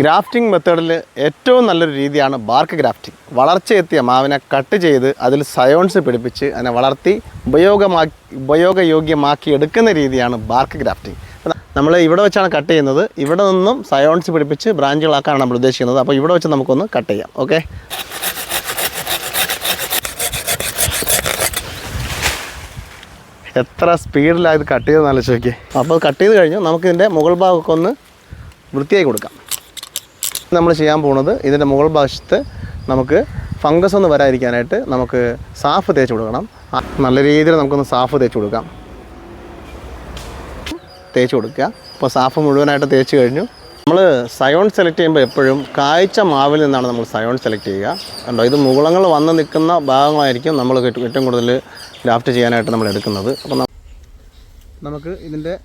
Grafting മെത്തേഡിൽ ഏറ്റവും നല്ലൊരു രീതിയാണ് ബാർക്ക് ഗ്രാഫ്റ്റിംഗ്. വളർച്ചയെത്തിയ മാവിനെ കട്ട് ചെയ്ത് അതിൽ സയോൺസ് പിടിപ്പിച്ച് അതിനെ വളർത്തി ഉപയോഗമാക്കി ഉപയോഗയോഗ്യമാക്കി എടുക്കുന്ന രീതിയാണ് ബാർക്ക് ഗ്രാഫ്റ്റിംഗ്. നമ്മൾ ഇവിടെ വെച്ചാണ് കട്ട് ചെയ്യുന്നത്. ഇവിടെ നിന്നും സയോൺസ് പിടിപ്പിച്ച് ബ്രാഞ്ചുകളാക്കാനാണ് നമ്മൾ ഉദ്ദേശിക്കുന്നത്. അപ്പോൾ ഇവിടെ വെച്ച് നമുക്കൊന്ന് കട്ട് ചെയ്യാം. ഓക്കെ? എത്ര സ്പീഡിലാണ് ഇത് കട്ട് ചെയ്തെന്നാലോ ചോദിക്കുക അപ്പോൾ കട്ട് ചെയ്ത് കഴിഞ്ഞു. നമുക്കിതിന്റെ മുകൾ ഭാഗമൊക്കെ ഒന്ന് വൃത്തിയായി കൊടുക്കാം. നമ്മൾ ചെയ്യാൻ പോകുന്നത് ഇതിന്റെ മുകൾ ഭാഗത്ത് നമുക്ക് ഫംഗസ് ഒന്ന് വരാതിരിക്കാനായിട്ട് നമുക്ക് സാഫ് തേച്ച് കൊടുക്കണം. നല്ല രീതിയിൽ നമുക്കൊന്ന് സാഫ് തേച്ച് കൊടുക്കാം. തേച്ച് കൊടുക്കുക. അപ്പോൾ സാഫ് മുഴുവനായിട്ട് തേച്ച് കഴിഞ്ഞു. നമ്മൾ സയോൺ സെലക്ട് ചെയ്യുമ്പോൾ എപ്പോഴും കാഴ്ച മാവിൽ നിന്നാണ് നമ്മൾ സയോൺ സെലക്ട് ചെയ്യുക. കണ്ടോ ഇത് മുകളങ്ങൾ വന്ന് നിൽക്കുന്ന ഭാഗങ്ങളായിരിക്കും നമ്മൾ ഏറ്റവും കൂടുതൽ ഗ്രാഫ്റ്റ് ചെയ്യാനായിട്ട് നമ്മൾ എടുക്കുന്നത്. അപ്പോൾ നം- നമുക്ക് ഇതിന്റെ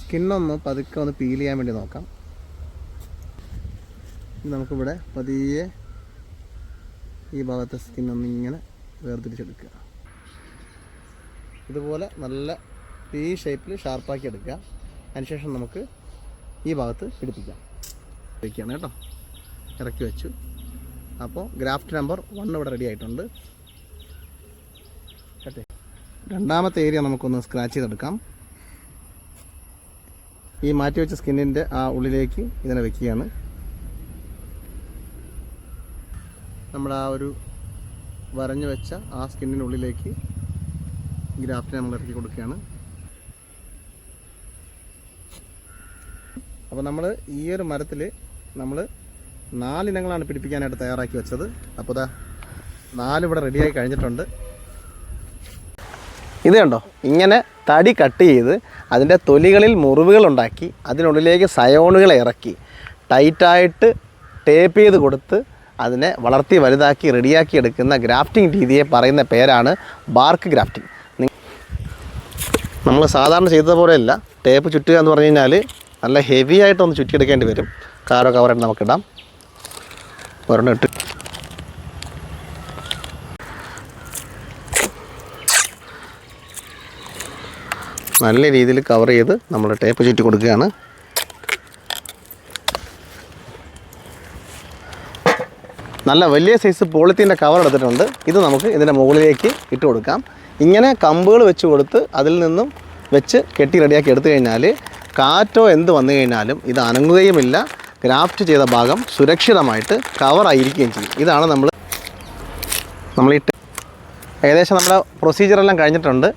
സ്കിന്നൊന്ന് പതുക്കെ ഒന്ന് പീൽ ചെയ്യാൻ വേണ്ടി നോക്കാം. നമുക്കിവിടെ പതിയെ ഈ ഭാഗത്തെ സ്കിൻ ഇങ്ങനെ വേർതിരിച്ചെടുക്കുക. ഇതുപോലെ നല്ല ഈ ഷേപ്പിൽ ഷാർപ്പാക്കി എടുക്കുക. അതിനുശേഷം നമുക്ക് ഈ ഭാഗത്ത് പിടിപ്പിക്കാം. വയ്ക്കുകയാണ് കേട്ടോ. ഇറക്കി വെച്ചു. അപ്പോൾ ഗ്രാഫ്റ്റ് നമ്പർ വൺ ഇവിടെ റെഡി ആയിട്ടുണ്ട്. കേട്ടെ രണ്ടാമത്തെ ഏരിയ നമുക്കൊന്ന് സ്ക്രാച്ച് ചെയ്തെടുക്കാം. ഈ മാറ്റി വെച്ച സ്കിന്നിന്റെ ആ ഉള്ളിലേക്ക് ഇതിനെ വെക്കുകയാണ്. നമ്മൾ ആ ഒരു വരഞ്ഞു വെച്ച ആ സ്കിന്നിന്റെ ഉള്ളിലേക്ക് ഗ്രാഫ്റ്റിനെ നമ്മൾ ഇറക്കി കൊടുക്കുകയാണ്. അപ്പോൾ നമ്മൾ ഈ ഒരു മരത്തിൽ നമ്മൾ നാലിനങ്ങളാണ് പിടിപ്പിക്കാനായിട്ട് തയ്യാറാക്കി വെച്ചത്. അപ്പോൾ ഇതാ നാലിവിടെ റെഡിയായി കഴിഞ്ഞിട്ടുണ്ട്. ഇത് കണ്ടോ? ഇങ്ങനെ തടി കട്ട് ചെയ്ത് അതിന്റെ തൊലികളിൽ മുറിവുകൾ ഉണ്ടാക്കി അതിനുള്ളിലേക്ക് സയോണുകൾ ഇറക്കി. ടൈറ്റായിട്ട് ടേപ്പ് ചെയ്ത് കൊടുത്ത് അതിനെ വളർത്തി വലുതാക്കി റെഡിയാക്കി എടുക്കുന്ന ഗ്രാഫ്റ്റിംഗ് രീതിയെ പറയുന്ന പേരാണ് ബാർക്ക് ഗ്രാഫ്റ്റിംഗ്. നമ്മൾ സാധാരണ ചെയ്തത് പോലെയല്ല. ടേപ്പ് ചുറ്റുക എന്ന് പറഞ്ഞു കഴിഞ്ഞാൽ നല്ല ഹെവി ആയിട്ടൊന്ന് ചുറ്റിയെടുക്കേണ്ടി വരും. കാരോ കവറായിട്ട് നമുക്കിടാം. ഒരെണ്ണം ഇട്ട്. നല്ല രീതിയിൽ കവർ ചെയ്ത് നമ്മൾ ടേപ്പ് ചുറ്റി കൊടുക്കുകയാണ്. നല്ല വലിയ സൈസ് പോളിത്തീന്റെ കവർ എടുത്തിട്ടുണ്ട്. ഇത് നമുക്ക് ഇതിന്റെ മുകളിലേക്ക് ഇട്ട് കൊടുക്കാം. ഇങ്ങനെ കമ്പുകൾ വെച്ച് കൊടുത്ത് അതിൽ നിന്നും വെച്ച് കെട്ടി റെഡിയാക്കി എടുത്തു കഴിഞ്ഞാൽ കാറ്റോ എന്ത് വന്നു കഴിഞ്ഞാലും ഇത് അനങ്ങുകയുമില്ല. ഗ്രാഫ്റ്റ് ചെയ്ത ഭാഗം സുരക്ഷിതമായിട്ട് കവറായിരിക്കുകയും ചെയ്യും. ഇതാണ് നമ്മൾ ഈ ഏകദേശം നമ്മുടെ പ്രൊസീജിയറെല്ലാം കഴിഞ്ഞിട്ടുണ്ട്.